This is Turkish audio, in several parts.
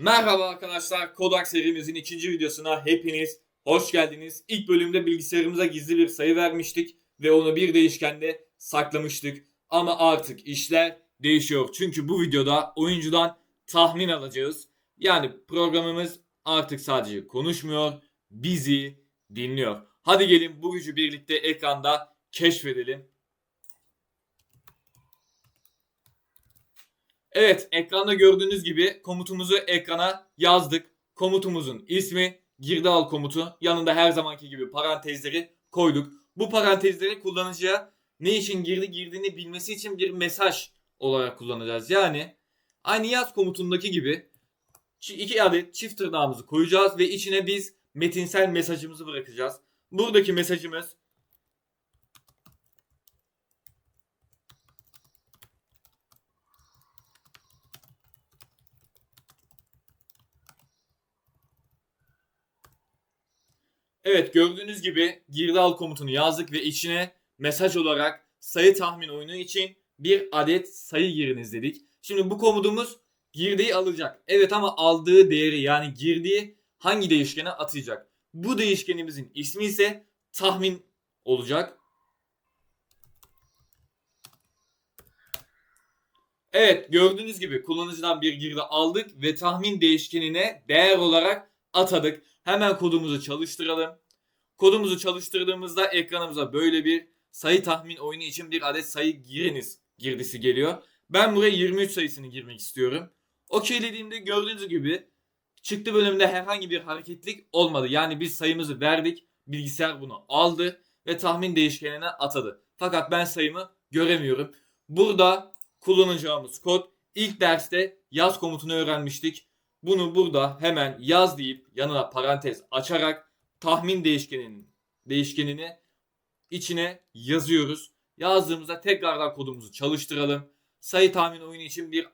Merhaba arkadaşlar, Kodak serimizin ikinci videosuna hepiniz hoş geldiniz. İlk bölümde bilgisayarımıza gizli bir sayı vermiştik ve onu bir değişkende saklamıştık. Ama artık işler değişiyor. Çünkü bu videoda oyuncudan tahmin alacağız. Yani programımız artık sadece konuşmuyor, bizi dinliyor. Hadi gelin bu gücü birlikte ekranda keşfedelim. Evet, ekranda gördüğünüz gibi komutumuzu ekrana yazdık. Komutumuzun ismi girdi al komutu. Yanında her zamanki gibi parantezleri koyduk. Bu parantezleri kullanıcıya ne için girdi girdiğini bilmesi için bir mesaj olarak kullanacağız. Yani aynı yaz komutundaki gibi iki adet çift tırnağımızı koyacağız ve içine biz metinsel mesajımızı bırakacağız. Buradaki mesajımız Evet gördüğünüz gibi girdi al komutunu yazdık ve içine mesaj olarak sayı tahmin oyunu için bir adet sayı giriniz dedik. Şimdi bu komutumuz girdiği alacak. Evet ama aldığı değeri yani girdiği hangi değişkene atacak? Bu değişkenimizin ismi ise tahmin olacak. Evet gördüğünüz gibi kullanıcıdan bir girdi aldık ve tahmin değişkenine değer olarak atadık. Hemen kodumuzu çalıştıralım. Kodumuzu çalıştırdığımızda ekranımıza böyle bir sayı tahmin oyunu için bir adet sayı giriniz girdisi geliyor. Ben buraya 23 sayısını girmek istiyorum. Okeylediğimde gördüğünüz gibi çıktı bölümünde herhangi bir hareketlik olmadı. Yani biz sayımızı verdik. Bilgisayar bunu aldı ve tahmin değişkenine atadı. Fakat ben sayımı göremiyorum. Burada kullanacağımız kod ilk derste yaz komutunu öğrenmiştik. Bunu burada hemen yaz deyip yanına parantez açarak tahmin değişkeninin değişkenini içine yazıyoruz. Yazdığımızda tekrardan kodumuzu çalıştıralım. Sayı tahmin oyunu için bir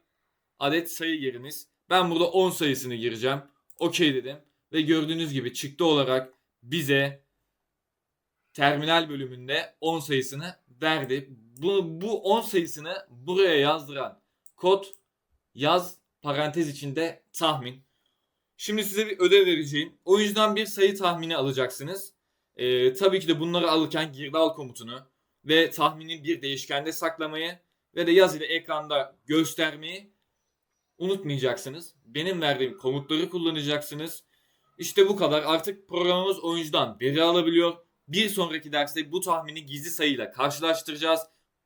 adet sayı giriniz. Ben burada 10 sayısını gireceğim. Okey dedim. Ve gördüğünüz gibi çıktı olarak bize terminal bölümünde 10 sayısını verdi. Bu, bu 10 sayısını buraya yazdıran kod yaz parantez içinde tahmin. Şimdi size bir ödev vereceğim. Oyuncudan bir sayı tahmini alacaksınız. Ee, tabii ki de bunları alırken girdi al komutunu ve tahmini bir değişkende saklamayı ve de yaz ile ekranda göstermeyi unutmayacaksınız. Benim verdiğim komutları kullanacaksınız. İşte bu kadar. Artık programımız oyuncudan veri alabiliyor. Bir sonraki derste bu tahmini gizli sayıyla karşılaştıracağız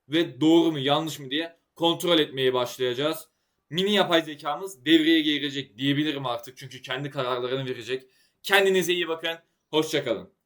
ve doğru mu yanlış mı diye kontrol etmeye başlayacağız. Mini yapay zekamız devreye girecek diyebilirim artık çünkü kendi kararlarını verecek. Kendinize iyi bakın. Hoşçakalın.